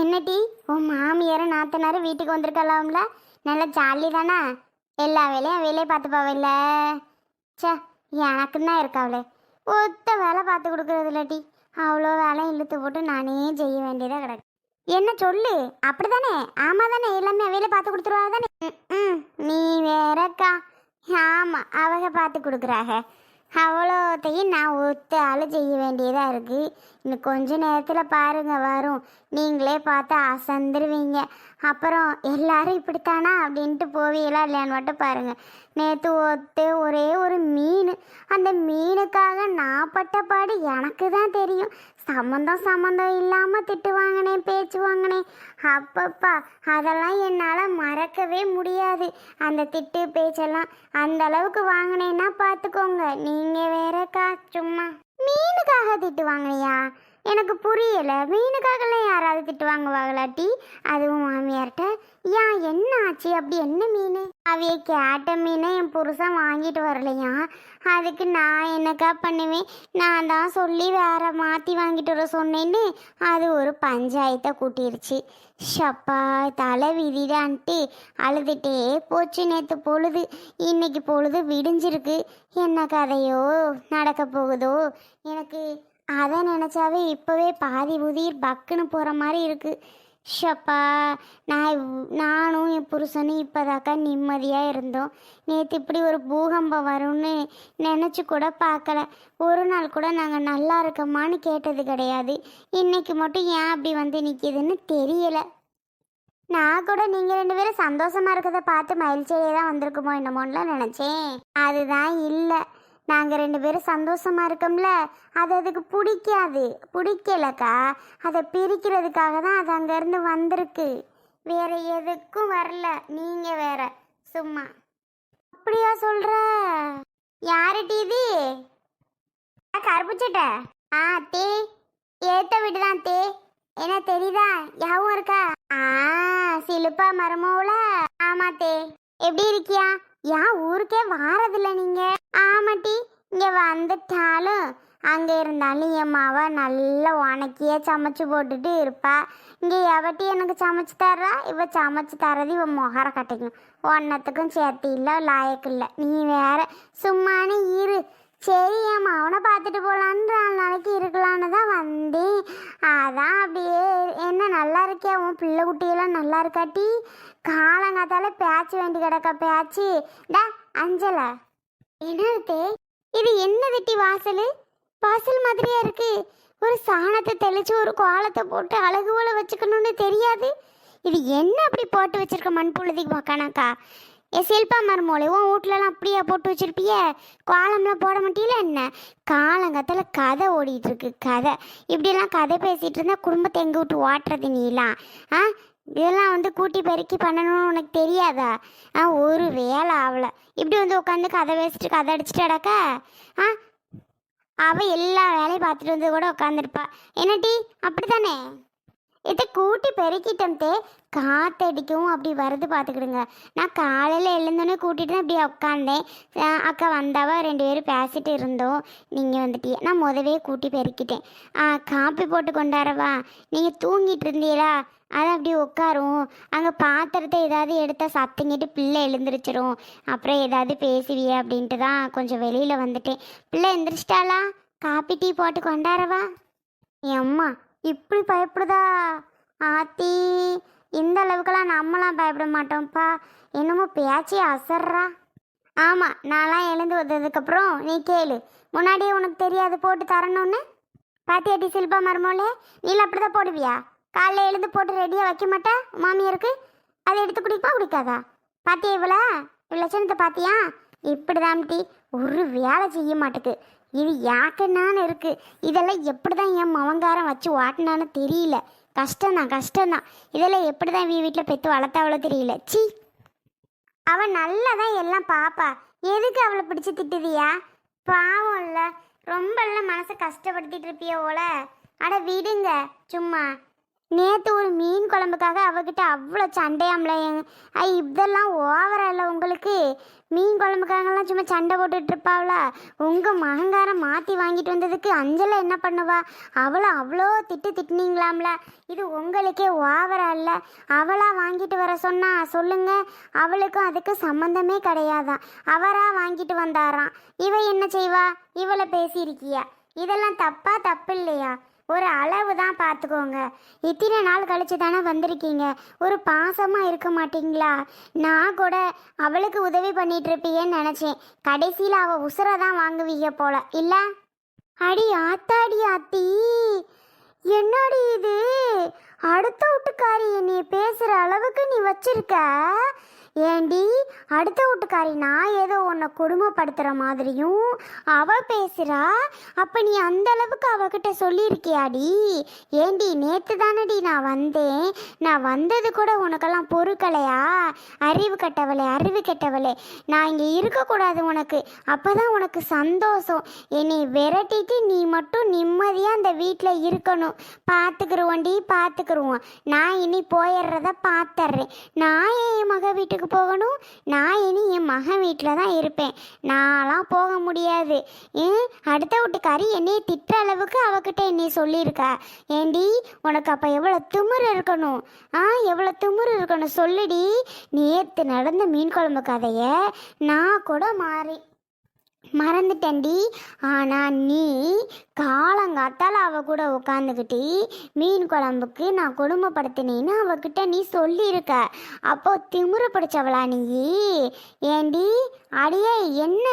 என்னடி? உன் மாமியார் நாத்தனார் வீட்டுக்கு வந்திருக்கலாம்ல. நல்லா ஜாலி தானா? எல்லா வேலையும் வேலையை பார்த்துப்பாவில்ல சே எனக்குன்னு தான் இருக்காவளே. ஒத்த வேலை பார்த்து கொடுக்குறது இல்லாட்டி அவ்வளோ வேலை இழுத்து போட்டு நானே செய்ய வேண்டியதாக கிடக்கு. என்ன சொல்லு? அப்படிதானே? ஆமாம் தானே எல்லாமே வேலை பார்த்து கொடுத்துருவா தானே ம் நீ வேறக்கா. ஆமாம் அவங்க பார்த்து கொடுக்குறாங்க அவ்வளோத்தையும் நான் ஒத்து ஆள் செய்ய வேண்டியதாக இருக்குது இன்னும் கொஞ்ச நேரத்தில் பாருங்க வரும். நீங்களே பார்த்து அசந்துருவீங்க. அப்புறம் எல்லாரும் இப்படித்தானா? அப்படின்ட்டு போவீங்களா இல்லையான்னு மட்டும் பாருங்க. நேற்று ஒத்து ஒரே ஒரு மீன். அந்த மீனுக்காக நான் பட்ட பாடு எனக்கு தான் தெரியும். சம்மந்தம் சம்மந்தம் இல்லாமல் திட்டு வாங்கினேன் பேச்சு வாங்கினேன் அப்பப்பா அதெல்லாம் என்னால் மறக்கவே முடியாது. அந்த திட்டு பேச்செல்லாம் அந்த அளவுக்கு வாங்கினேன்னா பார்த்துக்கோங்க நீங்கள் வேறக்கா சும்மா. மீனுக்காக திட்டு வாங்கினியா? எனக்கு புரியலை. மீனுக்காகலாம் யாராவது திட்டு வாங்குவாங்களாட்டி அதுவும் மாமியார்கிட்ட ஏன் என்ன ஆச்சு? அப்படி என்ன மீன்? அவைய கேட்ட மீனை என் புருஷன் வாங்கிட்டு வரலையா? அதுக்கு நான் என்னக்கா பண்ணுவேன்? நான் தான் சொல்லி வேற மாற்றி வாங்கிட்டு வர சொன்னேன்னு அது ஒரு பஞ்சாயத்தை கூட்டிருச்சு. ஷப்பா தலை விதிடான்ட்டு அழுதுட்டே போச்சு நேற்று பொழுது. இன்னைக்கு பொழுது விடிஞ்சிருக்கு. என்ன கதையோ நடக்க போகுதோ? எனக்கு அதை நினச்சாவே இப்போவே பாதி உதிர் பக்குன்னு போகிற மாதிரி இருக்குது ஷப்பா நான் நானும் என் புருஷனும் இப்போதாக்கா நிம்மதியாக இருந்தோம். நேற்று இப்படி ஒரு பூகம்பம் வரும்னு நினச்சி கூட பார்க்கல. ஒரு நாள் கூட நாங்கள் நல்லா இருக்கோமான்னு கேட்டது கிடையாது. இன்றைக்கி மட்டும் ஏன் அப்படி வந்து நிற்கிதுன்னு தெரியலை. நான் கூட நீங்கள் ரெண்டு பேரும் சந்தோஷமாக இருக்கிறத பார்த்து மகிழ்ச்சியே தான் வந்திருக்குமோ என்னமோன்னுலாம் நினச்சேன். அதுதான் இல்லை. நாங்கள் ரெண்டு பேரும் சந்தோஷமா இருக்கோம்ல. அது அதுக்கு பிடிக்காது. பிடிக்கலக்கா. அதை பிரிக்கிறதுக்காக தான் அது அங்கேருந்து வந்திருக்கு. வேற எதுக்கும் வரல. நீங்கள் வேற. சும்மா. அப்படியா சொல்கிற யாருட்டி இது? கருப்புச்சட்ட. ஆ தே. ஏத்த வீடுதான் தே. என்ன தெரியுதா? யாவும் இருக்கா? ஆ சிலுப்பா மரமோல ஆமா தே. எப்படி இருக்கியா? ஏன் ஊருக்கே வாரதில்ல நீங்க. ஆமாட்டி இங்கே வந்துட்டாலும் அங்கே இருந்தாலும் என் மாவா நல்லா உனக்கியே சமைச்சு போட்டுட்டு இருப்பா. இங்கே எவட்டி எனக்கு சமைச்சு தர்றா? இவ சமைச்சு தர்றது இவ முகர கட்டிக்கணும். ஒன்னத்துக்கும் சேர்த்து இல்லை லாயக்கு இல்லை. நீ வேற சும்மானு இரு. சரி என் மாவனை பார்த்துட்டு போகலான்னு நாலு நாளைக்கு இருக்கலான்னு தான் வந்தேன். அதான் அப்படியே என்ன நல்லா இருக்கியா? உன் பிள்ளை குட்டியெல்லாம் நல்லா இருக்காட்டி காலங்காத்தால பேச்சு வேண்டி கிடக்கா பேச்சு. டா அஞ்சலை? என்னது இது என்ன வெட்டி வாசல்? வாசல் மாதிரியா இருக்கு. ஒரு சாணத்தை தெளிச்சு ஒரு கோலத்தை போட்டு அழகு போல வச்சுக்கணும்னு தெரியாது. இது என்ன அப்படி போட்டு வச்சிருக்க மண்புழுதி கணக்கா? ஏ சில்பா மருமோளை உன் வீட்லலாம் அப்படியே போட்டு வச்சுருப்பிய? கோலம்லாம் போட மாட்டியில என்ன? காலங்கத்தில் கதை ஓடிட்டுருக்கு கதை. இப்படிலாம் கதை பேசிகிட்டு இருந்தால் குடும்பத்தை எங்கே விட்டு ஓட்டுறது நீலாம்? ஆ? இதெல்லாம் வந்து கூட்டி பெருக்கி பண்ணணும்னு உனக்கு தெரியாதா? ஆ ஒரு வேலை ஆகல இப்படி வந்து உட்காந்து கதை பேசிட்டு கதை அடிச்சுட்டு அடக்க ஆ அவ எல்லா வேலையும் பார்த்துட்டு வந்து கூட உட்காந்துருப்பா என்னடி அப்படித்தானே? இதை கூட்டி பெருக்கிட்டோம் தே. காத்தடிக்கவும் அப்படி வருது பார்த்துக்கிடுங்க. நான் காலையில் எழுந்தோன்னே கூட்டிட்டு தான் இப்படி உட்காந்தேன் அக்கா வந்தாவா? ரெண்டு பேரும் பேசிட்டு இருந்தோம். நீங்கள் வந்துட்டீங்க நான் முதவே கூட்டி பெருக்கிட்டேன். ஆ, காப்பி போட்டு கொண்டாரவா? நீங்கள் தூங்கிட்டு இருந்தீங்களா? அது அப்படி உட்காரும் அங்கே பாத்திரத்தை ஏதாவது எடுத்தால் சத்தங்கிட்டு பிள்ளை எழுந்திரிச்சிரும். அப்புறம் ஏதாவது பேசுவியே அப்படின்ட்டு தான் கொஞ்சம் வெளியில் வந்துட்டேன். பிள்ளை எழுந்திரிச்சிட்டாளா காப்பி டீ போட்டு கொண்டாரவா? எம்மா இப்படி பயப்படுதா? ஆத்தி இந்த அளவுக்கெல்லாம் நம்மளாம் பயப்பட மாட்டோம்ப்பா. என்னமோ பேச்சே அசர்றா. ஆமாம் நான்லாம் எழுந்து வந்ததுக்கப்புறம் நீ கேளு. முன்னாடியே உனக்கு தெரியாது போட்டு தரணும்னு? பாத்தியாட்டி சில்பா மருமோலே நீல அப்படி தான் போடுவியா? காலைல எழுந்து போட்டு ரெடியாக வைக்க மாட்டேன் மாமியாருக்கு? அதை எடுத்து குடிப்பா குடிக்காதா? பாத்தியா இவ்வளோ இவ்வளோ லட்சணத்தை பாத்தியா? இப்படிதான் டி ஒரு வேலை செய்ய மாட்டேக்கு. இது யாக்குன்னான்னு இருக்கு. இதெல்லாம் எப்படி தான் என் மவங்காரம் வச்சு ஓட்டினான்னு தெரியல. கஷ்டம்தான் கஷ்டம்தான். இதெல்லாம் எப்படி தான் வீ வீட்டில் பெற்று வளர்த்தாவளோ தெரியல. சி அவன் நல்லா தான் எல்லாம் பாப்பா. எதுக்கு அவளை பிடிச்சி திட்டுதியா? பாவம் இல்லை ரொம்பலாம் மனசை கஷ்டப்படுத்திட்டு இருப்பிய ஓல அட விடுங்க. சும்மா. நேற்று ஒரு மீன் குழம்புக்காக அவகிட்ட அவ்வளோ சண்டையாம்ல எங்க- ஐ இதெல்லாம் ஓவரா இல்லை உங்களுக்கு. மீன் குழம்புக்காகலாம் சும்மா சண்டை போட்டுட்டு இருப்பாவளா உங்கள் மகங்காரம் மாற்றி வாங்கிட்டு வந்ததுக்கு அஞ்சலை என்ன பண்ணுவா? அவளை அவ்வளோ திட்டு திட்டினீங்களாம்ல. இது உங்களுக்கே ஓவரா இல்லை. அவளாக வாங்கிட்டு வர சொன்னா சொல்லுங்க. அவளுக்கும் அதுக்கு சம்மந்தமே கிடையாதான் அவராக வாங்கிட்டு வந்தாராம். இவ என்ன செய்வா? இவளை பேசியிருக்கியா? இதெல்லாம் தப்பா தப்பு இல்லையா ஒரு அளவு தான் பார்த்துக்கோங்க. இத்தனை நாள் கழிச்சு தானே வந்திருக்கீங்க. ஒரு பாசமாக இருக்க மாட்டீங்களா? நான் கூட அவளுக்கு உதவி பண்ணிட்டு நினச்சேன். கடைசியில் அவள் உசுரை தான் வாங்குவீங்க போல. இல்லை? அடி ஆத்தாடி ஆத்தி. என்னடி இது? அடுத்த வீட்டுக்காரி நீ பேசுகிற அளவுக்கு நீ வச்சிருக்க? ஏண்டி அடுத்த வீட்டுக்காரி நான் ஏதோ உன்னை கொடுமைப்படுத்துகிற மாதிரியும் அவ பேசுகிறா அப்போ நீ அந்த அளவுக்கு அவகிட்ட சொல்லியிருக்கியாடி? ஏண்டி நேற்று தானடி நான் வந்தேன். நான் வந்தது கூட உனக்கெல்லாம் பொறுக்கலையா? அறிவு கெட்டவளே அறிவு கெட்டவளே. நான் இங்கே இருக்கக்கூடாது உனக்கு. அப்போ தான் உனக்கு சந்தோஷம். என்னை விரட்டிட்டு நீ மட்டும் நிம்மதியாக அந்த வீட்டில் இருக்கணும். பார்த்துக்குருவோண்டி பார்த்துக்குருவோம் நான் இனி போயிடுறத பார்த்துட்றேன் நான் என் மக வீட்டுக்கு போகணும். நான் இனி என் மகன் வீட்டில் தான் இருப்பேன். நான்லாம் போக முடியாது. ஏன் அடுத்த வீட்டுக்காரி என்னையை திட்டுற அளவுக்கு அவகிட்ட என்னை சொல்லியிருக்கா? ஏண்டி உனக்கு அப்போ எவ்வளோ திமிரு இருக்கணும்? ஆ எவ்வளோ திமிரு இருக்கணும் சொல்லுடி. நேற்று நடந்த மீன் குழம்பு கதையை நான் கூட மாறி மறந்துட்டேன்டி. ஆனால் நீ காலங்காத்தால் அவ கூட உட்காந்துக்கிட்டு மீன் குழம்புக்கு நான் கொடுமைப்படுத்தினேன்னு அவகிட்ட நீ சொல்லியிருக்க. அப்போ திமிரு பிடிச்சவளா நீ? ஏண்டி? அடியே என்ன?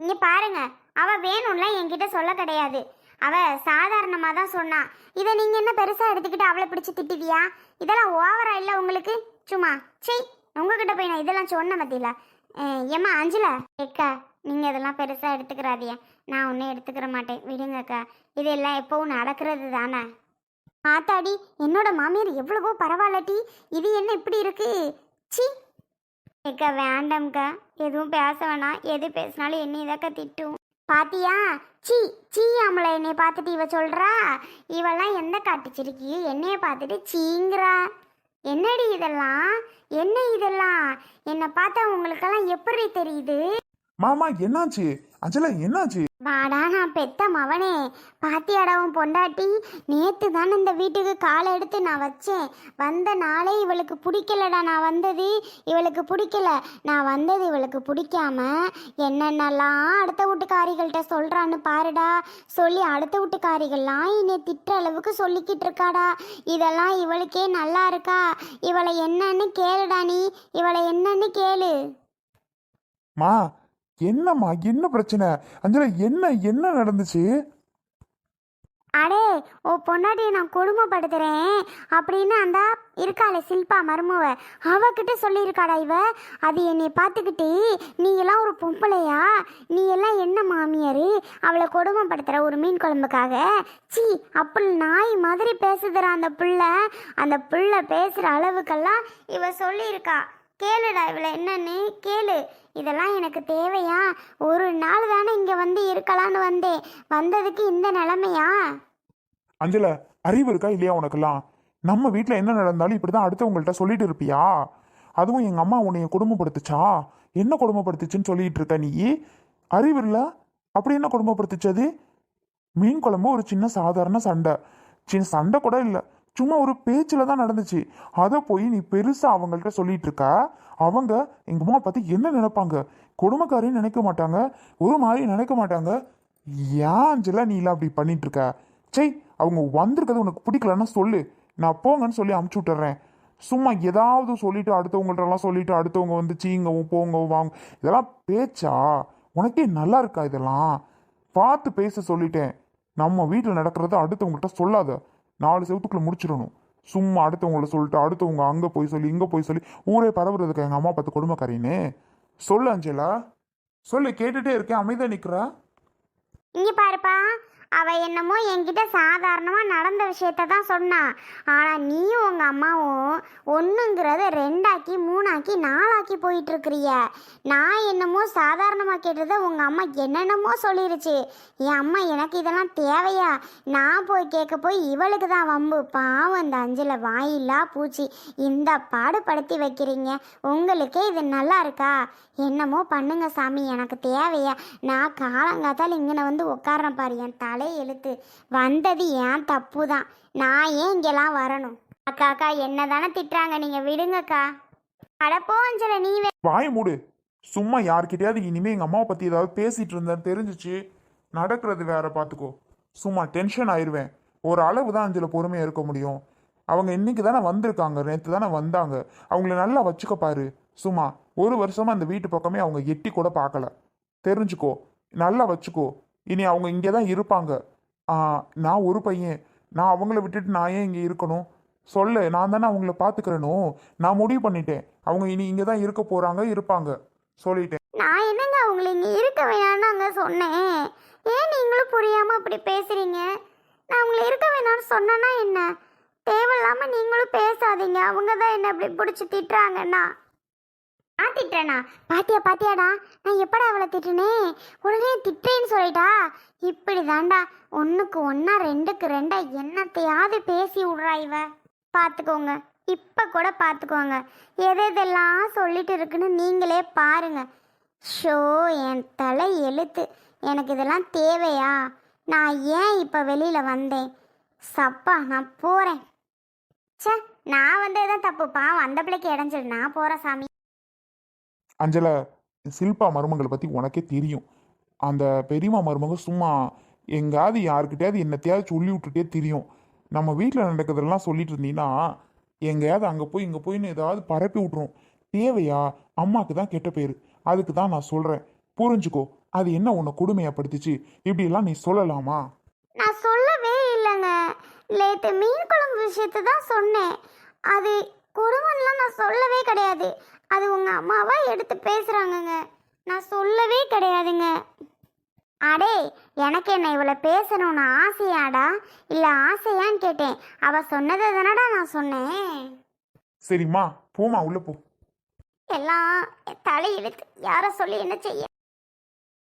இங்க பாருங்க. அவ வேணும்ல என்கிட்ட சொல்ல கிடையாது. அவ சாதாரணமாக தான் சொன்னா. இதை நீங்க என்ன பெருசா எடுத்துக்கிட்டு அவளை பிடிச்சி திட்டுவியா? இதெல்லாம் ஓவரா இல்லை உங்களுக்கு? சும்மா. சே உங்ககிட்ட போய் நான் இதெல்லாம் சொன்ன மத்தியில ஏம்மா அஞ்சலா? ஏக்கா நீங்கள் இதெல்லாம் பெருசாக எடுத்துக்கிறாதிய நான் ஒன்றும் எடுத்துக்கிற மாட்டேன். விடுங்கக்கா. இதெல்லாம் எப்பவும் நடக்கிறது தானே. ஆத்தாடி என்னோட மாமியார் எவ்வளவோ பரவாயில்லட்டி இது என்ன இப்படி இருக்கு? சி. ஏக்கா வேண்டாம்க்கா. எதுவும் பேச வேணாம். எது பேசினாலும் என்னை இதாக்கா திட்டும். பாத்தியா? சீ சீ அவளை என்னைய பார்த்துட்டு இவ சொல்றா? இவெல்லாம் எந்த காட்டுச்சிருக்கியோ என்னைய பார்த்துட்டு சீங்கிறா. என்னடி இதெல்லாம்? என்ன இதெல்லாம்? என்னை பார்த்தா உங்களுக்கெல்லாம் எப்படி தெரியுது? மாமா என்னாச்சு? அஞ்சலா என்னாச்சு? வாடா நான் பெத்த மவனே. பாத்தியாடா உன் பொண்டாட்டி நேத்து தானே இந்த வீட்டுக்கு காலை எடுத்து நான் வச்சேன். வந்த நாளே இவளுக்கு பிடிக்கலடா நான் வந்தது. இவளுக்கு பிடிக்கல. நான் வந்தது இவளுக்கு பிடிக்காம என்னென்னலாம் அடுத்த வீட்டுக்காரிகள்கிட்ட சொல்றான்னு பாருடா. சொல்லி அடுத்த வீட்டுக்காரிகள்லாம் என்னை திட்டுற அளவுக்கு சொல்லிக்கிட்டு இருக்காடா. இதெல்லாம் இவளுக்கே நல்லா இருக்கா? இவளை என்னன்னு கேளுடா நீ. இவளை என்னன்னு கேளு. மா என்னம்மா என்ன பிரச்சனை? அஞ்சலா என்ன என்ன நடந்துச்சு? அடே ஓ பொண்டாட்டியை நான் கொடுமைப்படுத்துறேன் அப்படின்னு அந்த இருக்காளே சில்பா மருமவ அவகிட்ட சொல்லியிருக்காடா இவ? அது என்னை பார்த்துக்கிட்டு நீ எல்லாம் ஒரு பொம்பளையா? நீ எல்லாம் என்ன மாமியார்? அவளை கொடுமைப்படுத்துகிற ஒரு மீன் குழம்புக்காக? சி அப்படி நாய் மாதிரி பேசுதுற அந்த புள்ள. அந்த புள்ள பேசுகிற அளவுக்கெல்லாம் இவ சொல்லியிருக்கா. கேளுடா இவளை. என்னன்னு கேளு. இதெல்லாம் எனக்கு தேவையா? ஒரு நாள் தானே இங்கே வந்து இருக்கலாம்னு வந்தேன். வந்ததுக்கு இந்த நிலமையா? அஞ்சல அறிவு இருக்கா இல்லையா உனக்கெல்லாம்? நம்ம வீட்டில் என்ன நடந்தாலும் இப்படி தான் அடுத்தவங்கள்ட்ட சொல்லிட்டு இருப்பியா? அதுவும் எங்கள் அம்மா உன்னைய கொடுமைப்படுத்துச்சா? என்ன கொடுமைப்படுத்துச்சுன்னு சொல்லிட்டு இருக்க நீ? அறிவு இல்லை? அப்படி என்ன கொடுமைப்படுத்துச்சது மீன் குழம்பு ஒரு சின்ன சாதாரண சண்டை. சின்ன சண்டை கூட இல்லை. சும்மா ஒரு பேச்சில் தான் நடந்துச்சு. அதை போய் நீ பெருசாக அவங்கள்ட்ட சொல்லிட்டு இருக்க அவங்க எங்கள் அம்மா பார்த்து என்ன நினைப்பாங்க? கொடுமைக்காரின்னு நினைக்க மாட்டாங்க. ஒரு மாதிரி நினைக்க மாட்டாங்க. ஏன் அஞ்சலா நீ இல்லை அப்படி பண்ணிட்டு இருக்க சை அவங்க வந்திருக்கிறது உனக்கு பிடிக்கலன்னா சொல்லு. நான் போங்கன்னு சொல்லி அமுச்சு விட்டுறேன். சும்மா ஏதாவது சொல்லிட்டு அடுத்தவங்கள்ட்டலாம் சொல்லிட்டு அடுத்தவங்க வந்து சீங்கவும் போங்கவும் வாங்க. இதெல்லாம் பேச்சா? உனக்கே நல்லா இருக்கா இதெல்லாம்? பார்த்து பேச சொல்லிட்டேன். நம்ம வீட்டில் நடக்கிறத அடுத்தவங்கள்ட்ட சொல்லாத. நாலு செவத்துக்குள்ள முடிச்சிடணும். சும்மா அடுத்தவங்கள சொல்லிட்டு அடுத்தவங்க அங்கே போய் சொல்லி இங்கே போய் சொல்லி ஊரே பரவுறதுக்கு எங்கள் அம்மா பார்த்து கொடுமைக்காரின்னு? சொல்லு அஞ்சலா. சொல்லு கேட்டுட்டே இருக்கேன் அமைதியாக நிற்கிறா இங்கே பாருப்பா. அவ என்னமோ என்கிட்ட சாதாரணமா நடந்த விஷயத்த தான் சொன்னா. ஆனா நீயும் உங்க அம்மாவும் ஒண்ணுங்கிறத ரெண்டாக்கி மூணாக்கி நாலாக்கி போயிட்டு இருக்கிறிய நான் என்னமோ சாதாரணமா கேட்டதை உங்க அம்மா என்னென்னமோ சொல்லிருச்சு. என் அம்மா எனக்கு இதெல்லாம் தேவையா? நான் போய் கேட்க போய் இவளுக்கு தான் வம்பு. பாவம் அந்த அஞ்சில் வாயில்லா பூச்சி. இந்த பாடுபடுத்தி வைக்கிறீங்க. உங்களுக்கே இது நல்லா இருக்கா? என்னமோ பண்ணுங்க சாமி எனக்கு தேவையா? நான் காலங்காத்தால் இங்கே வந்து உட்காரன் பாரு என் தலை எழுத்து வந்தது ஏன் தப்பு தான் நான் ஏன் இங்கெல்லாம் வரணும்? அக்கா அக்கா என்ன தானே திட்டுறாங்க. நீங்கள் விடுங்கக்கா. அடப்போ அஞ்சல நீ வே வாய் மூடு. சும்மா யார்கிட்டயாவது இனிமே எங்க அம்மாவை பத்தி ஏதாவது பேசிட்டு இருந்தேன்னு தெரிஞ்சுச்சு. நடக்கிறது வேற பாத்துக்கோ. சும்மா டென்ஷன் ஆயிடுவேன் ஒரு அளவு தான் அஞ்சல பொறுமையா இருக்க முடியும். அவங்க இன்னைக்கு தானே வந்திருக்காங்க. நேற்று தானே வந்தாங்க. அவங்கள நல்லா வச்சுக்க பாரு. சும்மா ஒரு வருஷமா அந்த வீட்டு பக்கமே அவங்க எட்டி கூட பார்க்கல தெரிஞ்சுக்கோ. நல்லா வச்சுக்கோ. இனி அவங்க இங்கே தான் இருப்பாங்க. ஆ, நான் ஒரு பையன். நான் அவங்கள விட்டுட்டு நான் ஏன் இங்கே இருக்கணும்? சொல்லு நான் தானே அவங்கள பார்த்துக்கிறனும் நான் முடிவு பண்ணிட்டேன். அவங்க இனி இங்கே தான் இருக்க போகிறாங்க இருப்பாங்க. சொல்லிட்டேன். நான் என்னங்க அவங்கள இங்கே இருக்க வேணாம்னு அங்கே சொன்னேன்? ஏன் நீங்களும் புரியாமல் அப்படி பேசுகிறீங்க நான் அவங்கள இருக்க வேணாம்னு சொன்னேன்னா என்ன? தேவையில்லாமல் நீங்களும் பேசாதீங்க. அவங்க தான் என்ன இப்படி பிடிச்சி திட்டுறாங்கன்னா. திட்டுறேனா? பாத்தியா பாத்தியாடா? நான் எப்படா அவளை திட்டுனே? உடனே திட்டுறேன்னு சொல்லிட்டா? இப்படி தாண்டா ஒன்றுக்கு ஒன்றா ரெண்டுக்கு ரெண்டா என்னத்தையாவது பேசி விட்றா இவ. பார்த்துக்கோங்க இப்போ கூட பார்த்துக்கோங்க எது எதெல்லாம் சொல்லிட்டு இருக்குன்னு நீங்களே பாருங்க. ஷோ என் தலை எழுத்து. எனக்கு இதெல்லாம் தேவையா? நான் ஏன் இப்போ வெளியில் வந்தேன்? சப்பா நான் போகிறேன் சே நான் வந்தது தான் தப்பு. பாவம் அந்த பிள்ளைக்கு இடைஞ்சிடு நான் போகிறேன் சாமி. அஞ்சல சில்பா மருமங்களை பற்றி உனக்கே தெரியும். அந்த பெரியம்மா மருமக சும்மா எங்காவது யாருக்கிட்டையாவது என்னத்தையாவது சொல்லி விட்டுட்டே தெரியும். நம்ம வீட்டில் நடக்கிறதெல்லாம் சொல்லிட்டு இருந்தீங்கன்னா எங்கேயாவது அங்கே போய் இங்கே போயின்னு ஏதாவது பரப்பி விட்ருவோம் தேவையா? அம்மாவுக்கு தான் கெட்ட பேர். அதுக்கு தான் நான் சொல்கிறேன் புரிஞ்சுக்கோ அது என்ன உன்னை கொடுமையாப்படுத்துச்சு இப்படிலாம் நீ சொல்லலாமா? நான் சொல்லவே இல்லைங்க. நேற்று மீன் குழம்பு விஷயத்தை தான் சொன்னேன். அது குடும்பம்லாம் நான் சொல்லவே கிடையாது. அது உங்கள் அம்மாவா எடுத்து பேசுகிறாங்கங்க நான் சொல்லவே கிடையாதுங்க. அடே எனக்கு என்ன இவளை பேசணும்னு ஆசையாடா? இல்லை ஆசையான்னு கேட்டேன். அவள் சொன்னதை தானடா நான் சொன்னேன். சரிம்மா போமா உள்ள போ. எல்லாம் என் தலை இழுத்து யாரை சொல்லி என்ன செய்ய